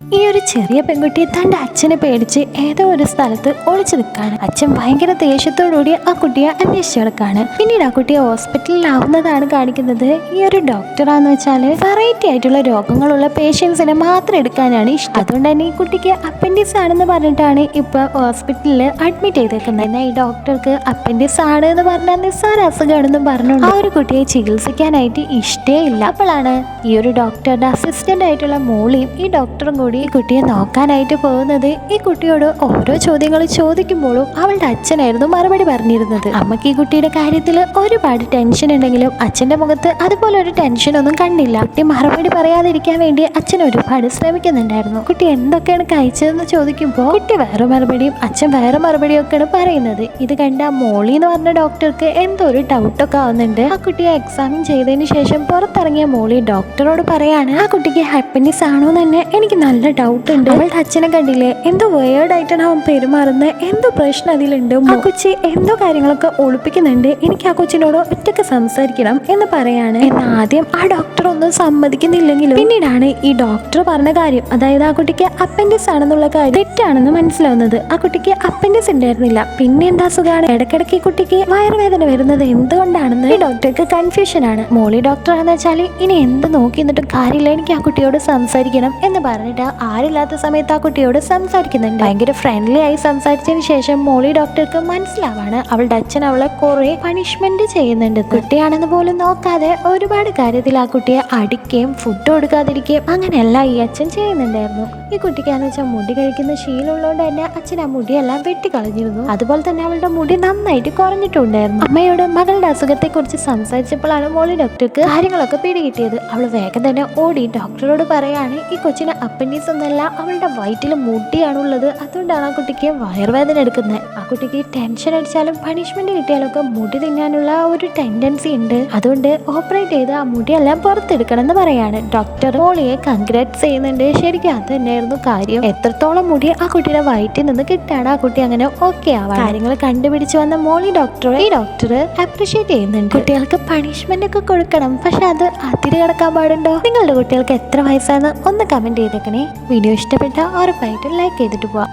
ഈ ഒരു ചെറിയ പെൺകുട്ടി തന്റെ അച്ഛനെ പേടിച്ച് ഏതോ ഒരു സ്ഥലത്ത് ഒളിച്ചു നിൽക്കാണ്. അച്ഛൻ ഭയങ്കര ദേഷ്യത്തോടുകൂടി ആ കുട്ടിയെ അന്വേഷിച്ചു കിടക്കാണ് പിന്നീട് ആ കുട്ടിയെ ഹോസ്പിറ്റലിലാവുന്നതാണ് കാണിക്കുന്നത്. ഈ ഒരു ഡോക്ടറാന്ന് വെച്ചാൽ വെറൈറ്റി ആയിട്ടുള്ള രോഗങ്ങളുള്ള പേഷ്യൻസിനെ മാത്രം എടുക്കാനാണ് ഇഷ്ടം. അതുകൊണ്ട് തന്നെ ഈ കുട്ടിക്ക് അപ്പൻഡിക്സ് ആണെന്ന് പറഞ്ഞിട്ടാണ് ഇപ്പോൾ ഹോസ്പിറ്റലിൽ അഡ്മിറ്റ് ചെയ്തേക്കുന്നത്. എന്നാൽ ഈ ഡോക്ടർക്ക് അപ്പൻഡിക്സ് ആണ് എന്ന് പറഞ്ഞാൽ നിസ്സാര അസുഖമാണെന്നും പറഞ്ഞു ആ ഒരു കുട്ടിയെ ചികിത്സിക്കാനായിട്ട് ഇഷ്ടേ ഇല്ല. അപ്പോഴാണ് ഈ ഒരു ഡോക്ടറുടെ അസിസ്റ്റന്റ് ആയിട്ടുള്ള മോളിയും ഈ ഡോക്ടറും കൂടി കുട്ടിയെ നോക്കാനായിട്ട് പോകുന്നത്. ഈ കുട്ടിയോട് ഓരോ ചോദ്യങ്ങൾ ചോദിക്കുമ്പോഴും അവളുടെ അച്ഛനായിരുന്നു മറുപടി പറഞ്ഞിരുന്നത്. അമ്മയ്ക്ക് ഈ കുട്ടിയുടെ കാര്യത്തിൽ ഒരുപാട് ടെൻഷൻ ഉണ്ടെങ്കിലും അച്ഛന്റെ മുഖത്ത് അതുപോലെ ഒരു ടെൻഷനൊന്നും കണ്ടില്ല കുട്ടി മറുപടി പറയാതിരിക്കാൻ വേണ്ടി അച്ഛൻ ഒരുപാട് ശ്രമിക്കുന്നുണ്ടായിരുന്നു. കുട്ടി എന്തൊക്കെയാണ് കഴിച്ചതെന്ന് ചോദിക്കുമ്പോൾ കുട്ടി വേറെ മറുപടിയും അച്ഛൻ വേറെ മറുപടിയും ഒക്കെയാണ് പറയുന്നത്. ഇത് കണ്ട മോളി എന്ന് പറഞ്ഞ ഡോക്ടർക്ക് എന്തോ ഒരു ഡൗട്ടൊക്കെ ആവുന്നുണ്ട്. ആ കുട്ടിയെ എക്സാമിൻ ചെയ്തതിന് ശേഷം പുറത്തിറങ്ങിയ മോളി ഡോക്ടറോട് പറയാണ് ആ കുട്ടിക്ക് ഹാപ്പിനെസ് ആണോ തന്നെ എനിക്ക് നല്ല ഡൗട്ട് ഉണ്ട്. അവളുടെ അച്ഛനെ കണ്ടില്ലേ? എന്തോ വേർഡ് ആയിട്ടാണ് അവൻ പെരുമാറുന്നത്. എന്തോ പ്രശ്നം അതിലുണ്ട്. ആ കൊച്ചി എന്തോ കാര്യങ്ങളൊക്കെ ഒളിപ്പിക്കുന്നുണ്ട്. എനിക്ക് ആ കൊച്ചിനോട് ഒറ്റയ്ക്ക് സംസാരിക്കണം എന്ന് പറയാണ്. എന്നാൽ ആദ്യം ആ ഡോക്ടർ ഒന്നും സമ്മതിക്കുന്നില്ലെങ്കിലും പിന്നീടാണ് ഈ ഡോക്ടർ പറഞ്ഞ കാര്യം. അതായത് ആ കുട്ടിക്ക് അപ്പൻഡിക്സ് ആണെന്നുള്ള കാര്യം തെറ്റാണെന്ന് മനസ്സിലാവുന്നത്. ആ കുട്ടിക്ക് അപ്പൻഡിക്സ് ഉണ്ടായിരുന്നില്ല. പിന്നെ എന്താ സുഖമാണ് ഇടക്കിടക്ക് ഈ കുട്ടിക്ക് വയറുവേദന വരുന്നത് എന്തുകൊണ്ടാണെന്ന്? ഈ ഡോക്ടർക്ക് കൺഫ്യൂഷൻ ആണ്. മോളി ഡോക്ടർ ആണെന്ന് വെച്ചാൽ ഇനി എന്ത് നോക്കി എന്നിട്ടും കാര്യമില്ല. എനിക്ക് ആ കുട്ടിയോട് സംസാരിക്കണം എന്ന് പറഞ്ഞിട്ട്. ആരില്ലാത്ത സമയത്ത് ആ കുട്ടിയോട് സംസാരിക്കുന്നുണ്ട്. ഭയങ്കര ഫ്രണ്ട്ലി ആയി സംസാരിച്ചതിന് ശേഷം മോളി ഡോക്ടർക്ക് മനസ്സിലാവാണ്. അവളുടെ അച്ഛൻ അവളെ കുറെ പണിഷ്മെന്റ് ചെയ്യുന്നുണ്ട്. കുട്ടിയാണെന്ന് പോലും നോക്കാതെ ഒരുപാട് കാര്യത്തിൽ ആ കുട്ടിയെ അടിക്കുകയും ഫുഡ് കൊടുക്കാതിരിക്കുകയും അങ്ങനെയല്ല ഈ അച്ഛൻ ചെയ്യുന്നുണ്ടായിരുന്നു. ഈ കുട്ടിക്കാന്ന് വെച്ചാൽ മുടി കഴിക്കുന്ന ശീലമുള്ളതുകൊണ്ട് തന്നെ അച്ഛൻ ആ മുടിയെല്ലാം വെട്ടിക്കളഞ്ഞിരുന്നു. അതുപോലെ തന്നെ അവളുടെ മുടി നന്നായിട്ട് കുറഞ്ഞിട്ടുണ്ടായിരുന്നു. അമ്മയോട് മകളുടെ അസുഖത്തെ കുറിച്ച് സംസാരിച്ചപ്പോഴാണ് മോളി ഡോക്ടർക്ക് കാര്യങ്ങളൊക്കെ പിടികിട്ടിയത്. അവൾ വേഗം തന്നെ ഓടി ഡോക്ടറോട് പറയാണ് ഈ കൊച്ചിന് അപ്പൻഡീസ് ഒന്നല്ല അവളുടെ വയറ്റിൽ മുടിയാണുള്ളത്. അതുകൊണ്ടാണ് ആ കുട്ടിക്ക് വയർവേദന എടുക്കുന്നത്. ആ കുട്ടിക്ക് ടെൻഷൻ അടിച്ചാലും പണിഷ്മെന്റ് കിട്ടിയാലും ഒക്കെ മുടി തിന്നാനുള്ള ഒരു ടെൻഡൻസി ഉണ്ട്. അതുകൊണ്ട് ഓപ്പറേറ്റ് ചെയ്ത് ആ മുടിയെല്ലാം പുറത്തെടുക്കണം എന്ന് പറയാണ്. ഡോക്ടർ മോളിയെ കൺഗ്രാറ്റ്സ് ചെയ്യുന്നുണ്ട്. ശരിക്കും അത് തന്നെയായിരുന്നു കാര്യം. എത്രത്തോളം മുടി ആ കുട്ടിയുടെ വയറ്റിൽ നിന്ന് കിട്ടാണ് ആ കുട്ടി അങ്ങനെ ഓക്കെ ആവാ കാര്യങ്ങൾ കണ്ടുപിടിച്ച് വന്ന മോളി ഡോക്ടറെ ഈ ഡോക്ടർ അപ്രീഷിയേറ്റ് ചെയ്യുന്നുണ്ട്. കുട്ടികൾക്ക് പണിഷ്മെന്റ് ഒക്കെ കൊടുക്കണം. പക്ഷെ അത് അതിര് കിടക്കാൻ പാടുണ്ടോ? നിങ്ങളുടെ കുട്ടികൾക്ക് എത്ര വയസ്സാണ് ഒന്ന് കമന്റ് ചെയ്തേക്കണേ. വീഡിയോ ഇഷ്ടപ്പെട്ടാൽ ഉറപ്പായിട്ടും ലൈക്ക് ചെയ്തിട്ട് പോവാം.